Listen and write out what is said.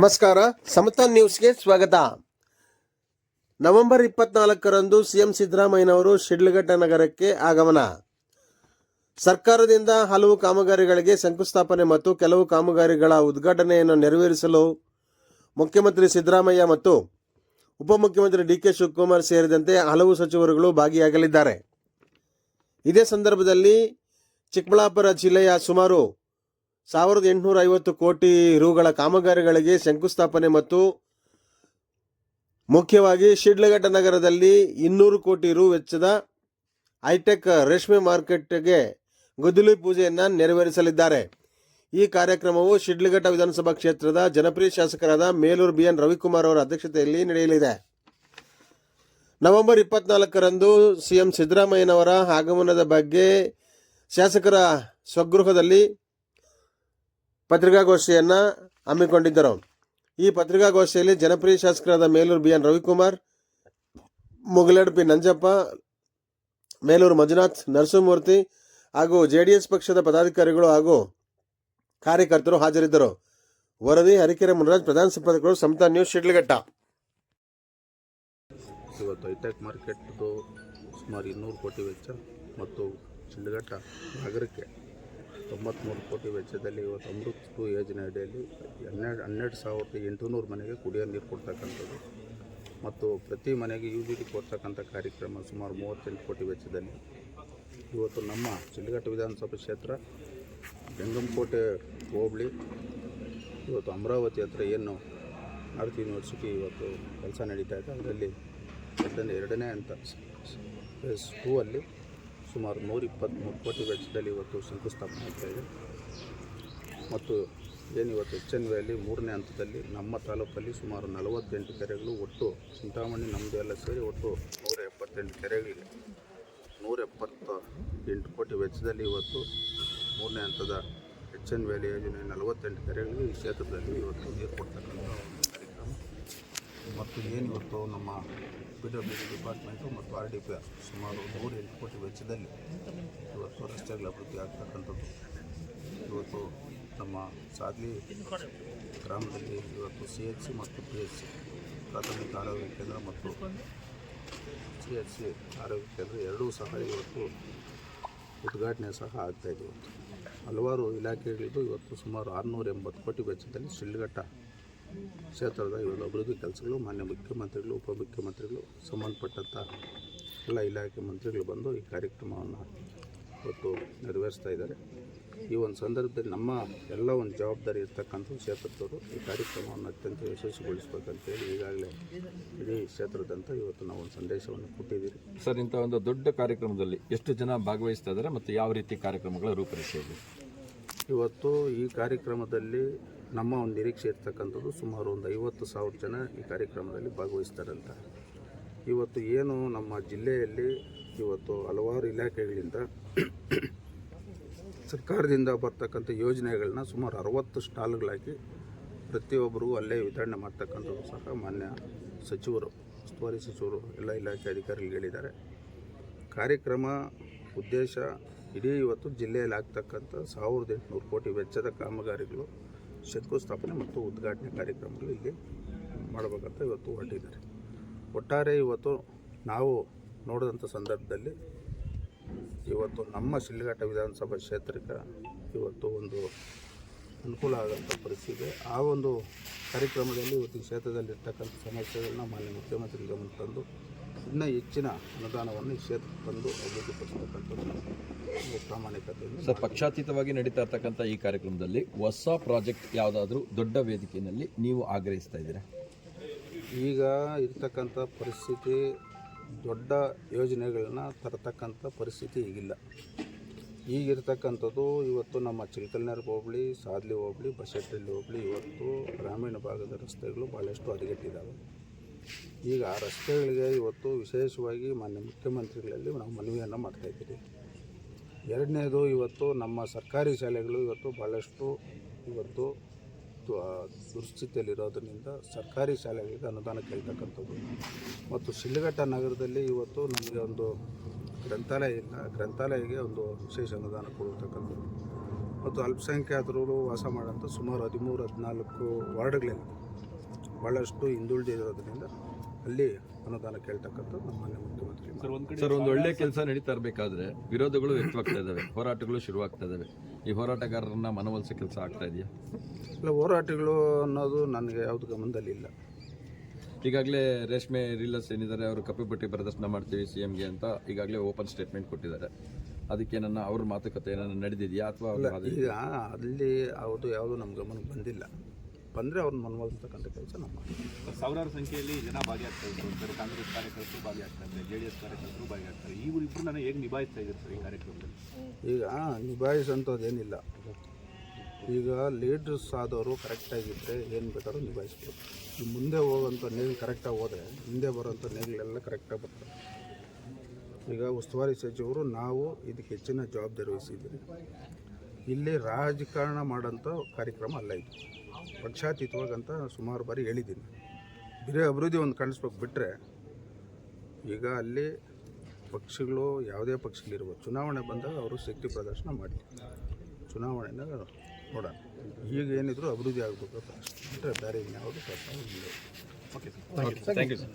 ನಮಸ್ಕಾರ ಸಮತ ನ್ಯೂಸ್ಗೆ ಸ್ವಾಗತ. ನವೆಂಬರ್ ಇಪ್ಪತ್ನಾಲ್ಕರಂದು ಸಿಎಂ ಸಿದ್ದರಾಮಯ್ಯನವರು ಶಿಡ್ಲಘಟ್ಟ ನಗರಕ್ಕೆ ಆಗಮನ. ಸರ್ಕಾರದಿಂದ ಹಲವು ಕಾಮಗಾರಿಗಳಿಗೆ ಶಂಕುಸ್ಥಾಪನೆ ಮತ್ತು ಕೆಲವು ಕಾಮಗಾರಿಗಳ ಉದ್ಘಾಟನೆಯನ್ನು ನೆರವೇರಿಸಲು ಮುಖ್ಯಮಂತ್ರಿ ಸಿದ್ದರಾಮಯ್ಯ ಮತ್ತು ಉಪಮುಖ್ಯಮಂತ್ರಿ ಡಿ ಕೆ ಶಿವಕುಮಾರ್ ಸೇರಿದಂತೆ ಹಲವು ಸಚಿವರುಗಳು ಭಾಗಿಯಾಗಲಿದ್ದಾರೆ. ಇದೇ ಸಂದರ್ಭದಲ್ಲಿ ಚಿಕ್ಕಬಳ್ಳಾಪುರ ಜಿಲ್ಲೆಯ ಸುಮಾರು ಸಾವಿರದ ಎಂಟುನೂರ ಐವತ್ತು ಕೋಟಿ ರುಗಳ ಕಾಮಗಾರಿಗಳಿಗೆ ಶಂಕುಸ್ಥಾಪನೆ ಮತ್ತು ಮುಖ್ಯವಾಗಿ ಶಿಡ್ಲಘಟ್ಟ ನಗರದಲ್ಲಿ ಇನ್ನೂರು ಕೋಟಿ ರು ವೆಚ್ಚದ ಹೈಟೆಕ್ ರೇಷ್ಮೆ ಮಾರ್ಕೆಟ್ಗೆ ಗುದ್ದಲಿ ಪೂಜೆಯನ್ನು ನೆರವೇರಿಸಲಿದ್ದಾರೆ. ಈ ಕಾರ್ಯಕ್ರಮವು ಶಿಡ್ಲಘಟ್ಟ ವಿಧಾನಸಭಾ ಕ್ಷೇತ್ರದ ಜನಪ್ರಿಯ ಶಾಸಕರಾದ ಮೇಲೂರು ಬಿ ಎನ್ ರವಿಕುಮಾರ್ ಅವರ ಅಧ್ಯಕ್ಷತೆಯಲ್ಲಿ ನಡೆಯಲಿದೆ. ನವೆಂಬರ್ ಇಪ್ಪತ್ನಾಲ್ಕರಂದು ಸಿಎಂ ಸಿದ್ದರಾಮಯ್ಯನವರ ಆಗಮನದ ಬಗ್ಗೆ ಶಾಸಕರ ಸ್ವಗೃಹದಲ್ಲಿ ಪತ್ರಿಕಾಗೋಷ್ಠಿಯನ್ನು ಹಮ್ಮಿಕೊಂಡಿದ್ದರು. ಈ ಪತ್ರಿಕಾಗೋಷ್ಠಿಯಲ್ಲಿ ಜನಪ್ರಿಯ ಶಾಸಕರಾದ Meluru B N Ravikumar, Mugalad P Nanjappa, Meluru Manjunath Narasimhamurthy ಹಾಗೂ ಜೆ ಡಿ ಎಸ್ ಪಕ್ಷದ ಪದಾಧಿಕಾರಿಗಳು ಹಾಗೂ ಕಾರ್ಯಕರ್ತರು ಹಾಜರಿದ್ದರು. ವರದಿ ಹರಿಕೆರೆ ಮುನರಾಜ್, ಪ್ರಧಾನ ಸಂಪಾದಕರು, ಸಮತಾ ನ್ಯೂಸ್, ಶಿಡ್ಲಘಟ್ಟ. ಇವತ್ತು ಹೈಟೆಕ್ ಮಾರ್ಕೆಟ್ದು ಸುಮಾರು ಇನ್ನೂರು ಕೋಟಿ ವೆಚ್ಚ ಮತ್ತು ಶಿಡ್ಲಘಟ್ಟ ನಗರಕ್ಕೆ ತೊಂಬತ್ತ್ಮೂರು ಕೋಟಿ ವೆಚ್ಚದಲ್ಲಿ ಇವತ್ತು ಅಮೃತ್ ಯೋಜನೆ ಅಡಿಯಲ್ಲಿ ಹನ್ನೆರಡು ಹನ್ನೆರಡು ಸಾವಿರದ ಎಂಟುನೂರು ಮನೆಗೆ ಕುಡಿಯೋ ನೀರು ಕೊಡ್ತಕ್ಕಂಥದ್ದು. ಮತ್ತು ಪ್ರತಿ ಮನೆಗೆ ಯು ಬಿ ಡಿ ಕೊಡ್ತಕ್ಕಂಥ ಕಾರ್ಯಕ್ರಮ ಸುಮಾರು ಮೂವತ್ತೆಂಟು ಕೋಟಿ ವೆಚ್ಚದಲ್ಲಿ. ಇವತ್ತು ನಮ್ಮ ಶಿಡ್ಲಘಟ್ಟ ವಿಧಾನಸಭಾ ಕ್ಷೇತ್ರ ಬೆಂಗಮಕೋಟೆ ಹೋಬಳಿ, ಇವತ್ತು ಅಮರಾವತಿ ಹತ್ರ ಏನು ನಾರ್ತ್ ಯೂನಿವರ್ಸಿಟಿ ಇವತ್ತು ಕೆಲಸ ನಡೀತಾ ಇದೆ, ಅದರಲ್ಲಿ ಎರಡನೇ ಎರಡನೇ ಅಂತ ಫೇಸ್ ಟೂ ಅಲ್ಲಿ ಸುಮಾರು ನೂರ ಇಪ್ಪತ್ತ್ಮೂರು ಕೋಟಿ ವೆಚ್ಚದಲ್ಲಿ ಇವತ್ತು ಶಂಕುಸ್ಥಾಪನೆ ಆಗ್ತಾ ಇದೆ. ಮತ್ತು ಏನು ಇವತ್ತು ಎಚ್ ಎನ್ ವ್ಯಾಲಿ ಮೂರನೇ ಹಂತದಲ್ಲಿ ನಮ್ಮ ತಾಲೂಕಲ್ಲಿ ಸುಮಾರು ನಲವತ್ತೆಂಟು ಕೆರೆಗಳು ಒಟ್ಟು, ಚಿಂತಾಮಣಿ ನಮ್ಮದು ಎಲ್ಲ ಸೇರಿ ಒಟ್ಟು ನೂರ ಎಪ್ಪತ್ತೆಂಟು ಕೆರೆಗಳಿವೆ. ನೂರ ಎಪ್ಪತ್ತ ಎಂಟು ಕೋಟಿ ವೆಚ್ಚದಲ್ಲಿ ಇವತ್ತು ಮೂರನೇ ಹಂತದ ಎಚ್ ಎನ್ ವ್ಯಾಲಿ ಯೋಜನೆ ನಲವತ್ತೆಂಟು ಕೆರೆಗಳಿಗೆ ಈ ಕ್ಷೇತ್ರದಲ್ಲಿ ಇವತ್ತು ನೀರು ಕೊಡ್ತಕ್ಕಂಥ ಒಂದು ಕಾರ್ಯಕ್ರಮ. ಮತ್ತು ಏನು ಇವತ್ತು ನಮ್ಮ ಪಿ ಡಬ್ಲ್ಯೂ ಡಿಪಾರ್ಟ್ಮೆಂಟು ಮತ್ತು ಆರ್ ಡಿ ಪಿ ಸುಮಾರು ನೂರ ಎಂಟು ಕೋಟಿ ವೆಚ್ಚದಲ್ಲಿ ಇವತ್ತು ರಸ್ತೆಗಳ ಅಭಿವೃದ್ಧಿ ಆಗ್ತಕ್ಕಂಥದ್ದು. ಇವತ್ತು ನಮ್ಮ ಸಾಗ್ಲಿ ಗ್ರಾಮದಲ್ಲಿ ಇವತ್ತು ಸಿ ಎಚ್ ಸಿ ಮತ್ತು ಪಿ ಎಚ್ ಸಿ ಪ್ರಾಥಮಿಕ ಆರೋಗ್ಯ ಕೇಂದ್ರ ಮತ್ತು ಸಿ ಎಚ್ ಸಿ ಆರೋಗ್ಯ ಕೇಂದ್ರ ಎರಡೂ ಸಹ ಇವತ್ತು ಉದ್ಘಾಟನೆ ಸಹ ಆಗ್ತಾಯಿದೆ ಇವತ್ತು. ಹಲವಾರು ಇಲಾಖೆಗಳಿದ್ದು ಇವತ್ತು ಸುಮಾರು ಆರುನೂರ ಎಂಬತ್ತು ಕೋಟಿ ವೆಚ್ಚದಲ್ಲಿ ಶಿಡ್ಲಘಟ್ಟ ಕ್ಷೇತ್ರದ ಇವತ್ತು ಅಭಿವೃದ್ಧಿ ಕೆಲಸಗಳು ಮಾನ್ಯ ಮುಖ್ಯಮಂತ್ರಿಗಳು ಉಪಮುಖ್ಯಮಂತ್ರಿಗಳು ಸಂಬಂಧಪಟ್ಟಂಥ ಎಲ್ಲ ಇಲಾಖೆ ಮಂತ್ರಿಗಳು ಬಂದು ಈ ಕಾರ್ಯಕ್ರಮವನ್ನು ಇವತ್ತು ನೆರವೇರಿಸ್ತಾ ಇದ್ದಾರೆ. ಈ ಒಂದು ಸಂದರ್ಭದಲ್ಲಿ ನಮ್ಮ ಎಲ್ಲ ಒಂದು ಜವಾಬ್ದಾರಿ ಇರ್ತಕ್ಕಂಥ ಕ್ಷೇತ್ರದವರು ಈ ಕಾರ್ಯಕ್ರಮವನ್ನು ಅತ್ಯಂತ ಯಶಸ್ವಿಗೊಳಿಸ್ಬೇಕಂತೇಳಿ ಈಗಾಗಲೇ ಇಡೀ ಕ್ಷೇತ್ರದಂತ ಇವತ್ತು ನಾವು ಒಂದು ಸಂದೇಶವನ್ನು ಕೊಟ್ಟಿದ್ದೀರಿ. ಸರ್ ಇಂಥ ಒಂದು ದೊಡ್ಡ ಕಾರ್ಯಕ್ರಮದಲ್ಲಿ ಎಷ್ಟು ಜನ ಭಾಗವಹಿಸ್ತಾ ಇದ್ದಾರೆ ಮತ್ತು ಯಾವ ರೀತಿ ಕಾರ್ಯಕ್ರಮಗಳ ರೂಪರೇಷೆಯಲ್ಲಿ ಇವತ್ತು ಈ ಕಾರ್ಯಕ್ರಮದಲ್ಲಿ ನಮ್ಮ ಒಂದು ನಿರೀಕ್ಷೆ ಇರ್ತಕ್ಕಂಥದ್ದು ಸುಮಾರು ಒಂದು ಐವತ್ತು ಸಾವಿರ ಜನ ಈ ಕಾರ್ಯಕ್ರಮದಲ್ಲಿ ಭಾಗವಹಿಸ್ತಾರಂತ. ಇವತ್ತು ಏನು ನಮ್ಮ ಜಿಲ್ಲೆಯಲ್ಲಿ ಇವತ್ತು ಹಲವಾರು ಇಲಾಖೆಗಳಿಂದ ಸರ್ಕಾರದಿಂದ ಬರ್ತಕ್ಕಂಥ ಯೋಜನೆಗಳನ್ನ ಸುಮಾರು ಅರವತ್ತು ಸ್ಟಾಲ್ಗಳಾಗಿ ಪ್ರತಿಯೊಬ್ಬರಿಗೂ ಅಲ್ಲೇ ವಿತರಣೆ ಮಾಡ್ತಕ್ಕಂಥದ್ದು ಸಹ ಮಾನ್ಯ ಸಚಿವರು, ಉಸ್ತುವಾರಿ ಸಚಿವರು, ಎಲ್ಲ ಇಲಾಖೆ ಅಧಿಕಾರಿಗಳು ಹೇಳಿದ್ದಾರೆ. ಕಾರ್ಯಕ್ರಮ ಉದ್ದೇಶ ಇಡೀ ಇವತ್ತು ಜಿಲ್ಲೆಯಲ್ಲಿ ಆಗ್ತಕ್ಕಂಥ ಸಾವಿರದ ಎಂಟುನೂರು ಕೋಟಿ ವೆಚ್ಚದ ಕಾಮಗಾರಿಗಳು ಶಂಕುಸ್ಥಾಪನೆ ಮತ್ತು ಉದ್ಘಾಟನೆ ಕಾರ್ಯಕ್ರಮಗಳು ಇಲ್ಲಿ ಮಾಡಬೇಕಂತ ಇವತ್ತು ಹೊರಟಿದ್ದಾರೆ. ಒಟ್ಟಾರೆ ಇವತ್ತು ನಾವು ನೋಡಿದಂಥ ಸಂದರ್ಭದಲ್ಲಿ ಇವತ್ತು ನಮ್ಮ ಶಿಲ್ಘಾಟ ವಿಧಾನಸಭಾ ಕ್ಷೇತ್ರಕ್ಕೆ ಇವತ್ತು ಒಂದು ಅನುಕೂಲ ಆಗೋಂಥ ಪರಿಸ್ಥಿತಿ. ಆ ಒಂದು ಕಾರ್ಯಕ್ರಮದಲ್ಲಿ ಇವತ್ತು ಈ ಕ್ಷೇತ್ರದಲ್ಲಿರ್ತಕ್ಕಂಥ ಸಮಸ್ಯೆಗಳನ್ನ ಮಾನ್ಯ ಮುಖ್ಯಮಂತ್ರಿ ಗಮನ ತಂದು ಇನ್ನೂ ಹೆಚ್ಚಿನ ಅನುದಾನವನ್ನು ಈ ಕ್ಷೇತ್ರಕ್ಕೆ ತಂದು ಅಭಿವೃದ್ಧಿಪಡಿಸತಕ್ಕಂಥದ್ದು ಪ್ರಾಮಾಣಿಕತೆ ಪ್ರಾಮಾಣಿಕತೆಯಿಂದ ಸರ್ ಪಕ್ಷಾತೀತವಾಗಿ ನಡೀತಾ ಇರ್ತಕ್ಕಂಥ ಈ ಕಾರ್ಯಕ್ರಮದಲ್ಲಿ ಹೊಸ ಪ್ರಾಜೆಕ್ಟ್ ಯಾವುದಾದ್ರೂ ದೊಡ್ಡ ವೇದಿಕೆಯಲ್ಲಿ ನೀವು ಆಗ್ರಹಿಸ್ತಾ ಇದ್ದೀರಾ? ಈಗ ಇರ್ತಕ್ಕಂಥ ಪರಿಸ್ಥಿತಿ ದೊಡ್ಡ ಯೋಜನೆಗಳನ್ನ ತರತಕ್ಕಂಥ ಪರಿಸ್ಥಿತಿ ಈಗಿಲ್ಲ. ಈಗಿರ್ತಕ್ಕಂಥದ್ದು ಇವತ್ತು ನಮ್ಮ ಚಿಲ್ಕಲ್ನರ್ ಹೋಬಳಿ ಸಾದ್ಲಿ ಹೋಬಳಿ ಬಸೆಟ್ಟಲ್ಲಿ ಹೋಗ್ಲಿ ಇವತ್ತು ಗ್ರಾಮೀಣ ಭಾಗದ ರಸ್ತೆಗಳು ಭಾಳಷ್ಟು ಹದಗೆಟ್ಟಿದ್ದಾವೆ ಈಗ ಆ ರಸ್ತೆಗಳಿಗೆ ಇವತ್ತು ವಿಶೇಷವಾಗಿ ಮಾನ್ಯ ಮುಖ್ಯಮಂತ್ರಿಗಳಲ್ಲಿ ನಾವು ಮನವಿಯನ್ನು ಮಾಡ್ತಾಯಿದ್ದೀವಿ ಎರಡನೇದು ಇವತ್ತು ನಮ್ಮ ಸರ್ಕಾರಿ ಶಾಲೆಗಳು ಇವತ್ತು ಭಾಳಷ್ಟು ಇವತ್ತು ದುಸ್ಥಿತಿಯಲ್ಲಿರೋದ್ರಿಂದ ಸರ್ಕಾರಿ ಶಾಲೆಗಳಿಗೆ ಅನುದಾನ ಕೇಳ್ತಕ್ಕಂಥದ್ದು ಮತ್ತು ಶಿಲ್ಘಟ್ಟ ನಗರದಲ್ಲಿ ಇವತ್ತು ನಮಗೆ ಒಂದು ಗ್ರಂಥಾಲಯ ಇಲ್ಲ. ಗ್ರಂಥಾಲಯಕ್ಕೆ ಒಂದು ವಿಶೇಷ ಅನುದಾನ ಕೊಡತಕ್ಕಂಥದ್ದು. ಮತ್ತು ಅಲ್ಪಸಂಖ್ಯಾತರು ವಾಸ ಮಾಡೋಂಥ ಸುಮಾರು ಹದಿಮೂರು ಹದಿನಾಲ್ಕು ವಾರ್ಡ್ಗಳಲ್ಲಿ ಭಾಳಷ್ಟು ಹಿಂದುಳಿದಿರೋದ್ರಿಂದ ಅಲ್ಲಿ ಅನುದಾನ ಕೇಳ್ತಕ್ಕಂಥದ್ದು ನಮ್ಮ ಮಾನ್ಯ ಮುಖ್ಯಮಂತ್ರಿ ಸರ್ ಒಂದ್ ಸರ್ ಒಂದು ಒಳ್ಳೆ ಕೆಲಸ ನಡೀತಾ ಇರಬೇಕಾದ್ರೆ ವಿರೋಧಗಳು ವ್ಯಕ್ತವಾಗ್ತಾ ಇದ್ದಾವೆ ಹೋರಾಟಗಳು ಶುರುವಾಗ್ತಾ ಇದ್ದಾವೆ. ಈ ಹೋರಾಟಗಾರರನ್ನ ಮನವೊಲಿಸೋ ಕೆಲಸ ಆಗ್ತಾ ಇದೆಯಾ? ಇಲ್ಲ ಹೋರಾಟಗಳು ಅನ್ನೋದು ನನಗೆ ಯಾವುದು ಗಮನದಲ್ಲಿ ಇಲ್ಲ. ಈಗಾಗಲೇ ರೇಷ್ಮೆ ರೀಲರ್ಸ್ ಏನಿದ್ದಾರೆ ಅವರು ಕಪ್ಪು ಪಟ್ಟಿ ಪ್ರದರ್ಶನ ಮಾಡ್ತೀವಿ ಸಿ ಎಂಗೆ ಅಂತ ಈಗಾಗಲೇ ಓಪನ್ ಸ್ಟೇಟ್ಮೆಂಟ್ ಕೊಟ್ಟಿದ್ದಾರೆ. ಅದಕ್ಕೆ ನನ್ನ ಅವ್ರ ಮಾತುಕತೆ ಏನಾದ್ರು ನಡೆದಿದೆಯಾ ಅಥವಾ ಈಗ ಅಲ್ಲಿ ಯಾವುದು ಯಾವುದು ನಮ್ಮ ಗಮನಕ್ಕೆ ಬಂದಿಲ್ಲ. ಬಂದರೆ ಅವ್ರನ್ನ ಮನವೊಲಿಸ್ತಕ್ಕಂಥ ಕೆಲಸ ನಮ್ಮ ಮಾಡ್ತೀವಿ. ಸಾವಿರಾರು ಸಂಖ್ಯೆಯಲ್ಲಿ ಜನ ಭಾಗಿಯಾಗ್ತಾ ಇದ್ದಾರೆ ಕಾಂಗ್ರೆಸ್ ಕಾರ್ಯಕರ್ತರು ಭಾಗಿಯಾಗ್ತಾ ಇದ್ದಾರೆ ಜೆ ಡಿ ಎಸ್ ಕಾರ್ಯಕರ್ತರು ಭಾಗಿಯಾಗ್ತಾರೆ. ಈ ಇಬ್ಬರು ನಾನು ಹೇಗೆ ನಿಭಾಯಿಸ್ತಾ ಇದ್ದಾರೆ ಸರ್ ಈ ಕಾರ್ಯಕ್ರಮದಲ್ಲಿ? ಈಗ ನಿಭಾಯಿಸೋಂಥದ್ದು ಏನಿಲ್ಲ ಈಗ ಲೀಡರ್ಸ್ ಆದವರು ಕರೆಕ್ಟಾಗಿದ್ದರೆ ಏನು ಬೇಕಾದ್ರೂ ನಿಭಾಯಿಸ್ಬೋದು. ಮುಂದೆ ಹೋಗೋಂಥ ನೇಗಿಲು ಕರೆಕ್ಟಾಗಿ ಹೋದರೆ ಹಿಂದೆ ಬರೋಂಥ ನೇಗಿಲೆಲ್ಲ ಕರೆಕ್ಟಾಗಿ ಬರ್ತಾರೆ ಈಗ ಉಸ್ತುವಾರಿ ಸಚಿವರು ನಾವು ಇದಕ್ಕೆ ಹೆಚ್ಚಿನ ಜವಾಬ್ದಾರಿ ವಹಿಸಿದ್ದೀವಿ. ಇಲ್ಲಿ ರಾಜಕಾರಣ ಮಾಡೋಂಥ ಕಾರ್ಯಕ್ರಮ ಅಲ್ಲ ಇದು. ಪಕ್ಷಾತೀತವಾಗಿ ಅಂತ ಸುಮಾರು ಬಾರಿ ಹೇಳಿದ್ದೀನಿ. ಬೇರೆ ಅಭಿವೃದ್ಧಿ ಒಂದು ಕಾಣಿಸ್ಬೇಕು ಬಿಟ್ಟರೆ ಈಗ ಅಲ್ಲಿ ಪಕ್ಷಗಳು ಯಾವುದೇ ಪಕ್ಷಗಳಿರ್ಬೋದು. ಚುನಾವಣೆ ಬಂದಾಗ ಅವರು ಶಕ್ತಿ ಪ್ರದರ್ಶನ ಮಾಡಲಿ. ಚುನಾವಣೆನ ನೋಡೋಣ. ಈಗ ಏನಿದ್ರು ಅಭಿವೃದ್ಧಿ ಆಗಬೇಕು ಬಿಟ್ಟರೆ ಬೇರೆ ಇನ್ಯಾವುದು ಪ್ರಶ್ನೆ ಇಲ್ಲ. Okay sir thank you sir